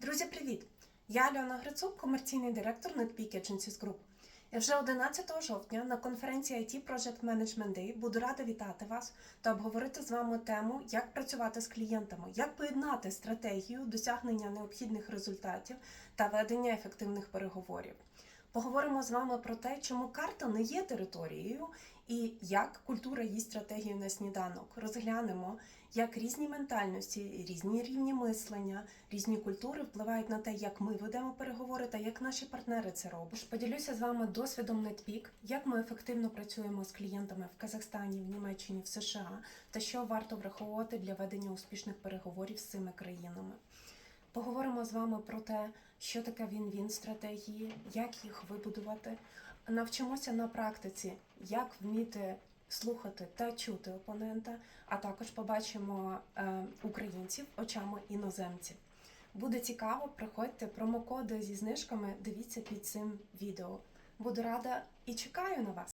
Друзі, привіт! Я Альона Грицук, комерційний директор NetPeak Agencies Group. І вже 11 жовтня на конференції IT Project Management Day буду рада вітати вас та обговорити з вами тему, як працювати з клієнтами, як поєднати стратегію досягнення необхідних результатів та ведення ефективних переговорів. Поговоримо з вами про те, чому карта не є територією і як культура їсть стратегію на сніданок. Розглянемо, як різні ментальності, різні рівні мислення, різні культури впливають на те, як ми ведемо переговори та як наші партнери це роблять. Поділюся з вами досвідом NetPeak, як ми ефективно працюємо з клієнтами в Казахстані, в Німеччині, в США та що варто враховувати для ведення успішних переговорів з цими країнами. Поговоримо з вами про те, що таке він-він стратегії, як їх вибудувати. Навчимося на практиці, як вміти слухати та чути опонента, а також побачимо е, українців очами іноземців. Буде цікаво, приходьте промокоди зі знижками. Дивіться під цим відео. Буду рада і чекаю на вас.